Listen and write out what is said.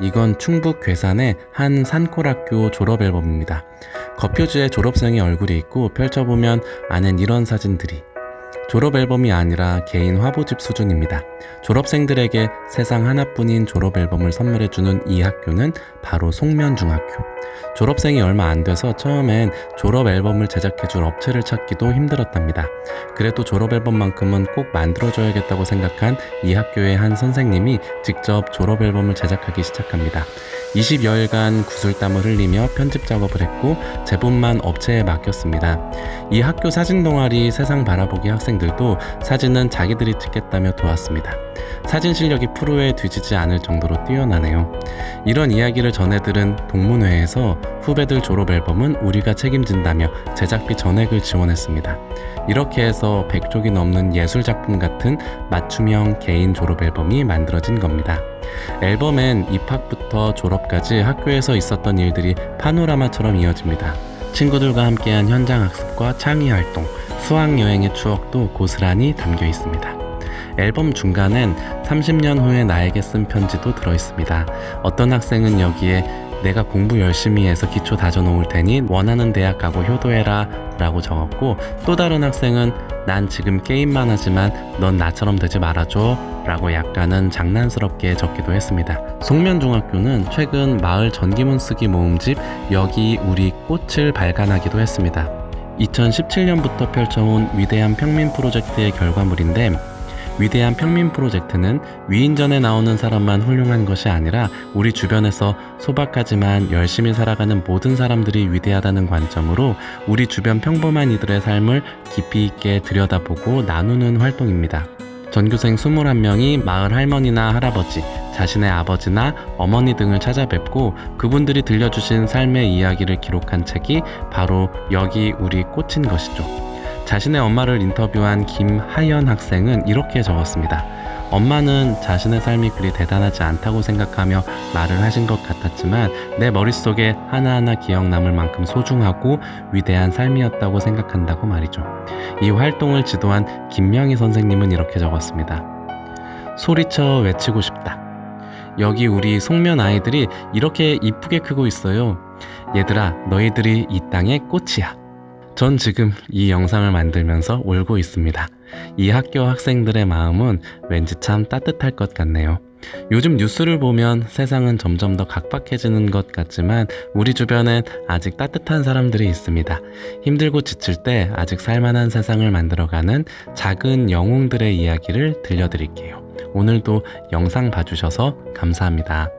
이건 충북 괴산의 한 산골학교 졸업 앨범입니다. 겉표지에 졸업생의 얼굴이 있고 펼쳐보면 안엔 이런 사진들이 졸업 앨범이 아니라 개인 화보집 수준입니다. 졸업생들에게 세상 하나뿐인 졸업 앨범을 선물해주는 이 학교는 바로 송면중학교. 졸업생이 얼마 안 돼서 처음엔 졸업 앨범을 제작해줄 업체를 찾기도 힘들었답니다. 그래도 졸업 앨범만큼은 꼭 만들어줘야겠다고 생각한 이 학교의 한 선생님이 직접 졸업 앨범을 제작하기 시작합니다. 20여일간 구슬땀을 흘리며 편집 작업을 했고 제본만 업체에 맡겼습니다. 이 학교 사진 동아리 세상 바라보기 학생 들도 사진은 자기들이 찍겠다며 도왔습니다. 사진 실력이 프로에 뒤지지 않을 정도로 뛰어나네요. 이런 이야기를 전해 들은 동문회에서 후배들 졸업 앨범은 우리가 책임진다며 제작비 전액을 지원했습니다. 이렇게 해서 100쪽이 넘는 예술 작품 같은 맞춤형 개인 졸업 앨범이 만들어진 겁니다. 앨범엔 입학부터 졸업까지 학교에서 있었던 일들이 파노라마처럼 이어집니다. 친구들과 함께한 현장 학습과 창의 활동, 수학 여행의 추억도 고스란히 담겨 있습니다. 앨범 중간엔 30년 후에 나에게 쓴 편지도 들어 있습니다. 어떤 학생은 여기에 내가 공부 열심히 해서 기초 다져놓을 테니 원하는 대학 가고 효도해라 라고 적었고 또 다른 학생은 난 지금 게임만 하지만 넌 나처럼 되지 말아줘 라고 약간은 장난스럽게 적기도 했습니다. 송면중학교는 최근 마을 전기문 쓰기 모음집 여기 우리 꽃을 발간하기도 했습니다. 2017년부터 펼쳐온 위대한 평민 프로젝트의 결과물인데 위대한 평민 프로젝트는 위인전에 나오는 사람만 훌륭한 것이 아니라 우리 주변에서 소박하지만 열심히 살아가는 모든 사람들이 위대하다는 관점으로 우리 주변 평범한 이들의 삶을 깊이 있게 들여다보고 나누는 활동입니다. 전교생 21명이 마을 할머니나 할아버지, 자신의 아버지나 어머니 등을 찾아뵙고 그분들이 들려주신 삶의 이야기를 기록한 책이 바로 여기 우리 꽂힌 것이죠. 자신의 엄마를 인터뷰한 김하연 학생은 이렇게 적었습니다. 엄마는 자신의 삶이 그리 대단하지 않다고 생각하며 말을 하신 것 같았지만 내 머릿속에 하나하나 기억 남을 만큼 소중하고 위대한 삶이었다고 생각한다고 말이죠. 이 활동을 지도한 김명희 선생님은 이렇게 적었습니다. 소리쳐 외치고 싶다. 여기 우리 송면 아이들이 이렇게 이쁘게 크고 있어요. 얘들아, 너희들이 이 땅의 꽃이야. 전 지금 이 영상을 만들면서 울고 있습니다. 이 학교 학생들의 마음은 왠지 참 따뜻할 것 같네요. 요즘 뉴스를 보면 세상은 점점 더 각박해지는 것 같지만 우리 주변엔 아직 따뜻한 사람들이 있습니다. 힘들고 지칠 때 아직 살만한 세상을 만들어가는 작은 영웅들의 이야기를 들려드릴게요. 오늘도 영상 봐주셔서 감사합니다.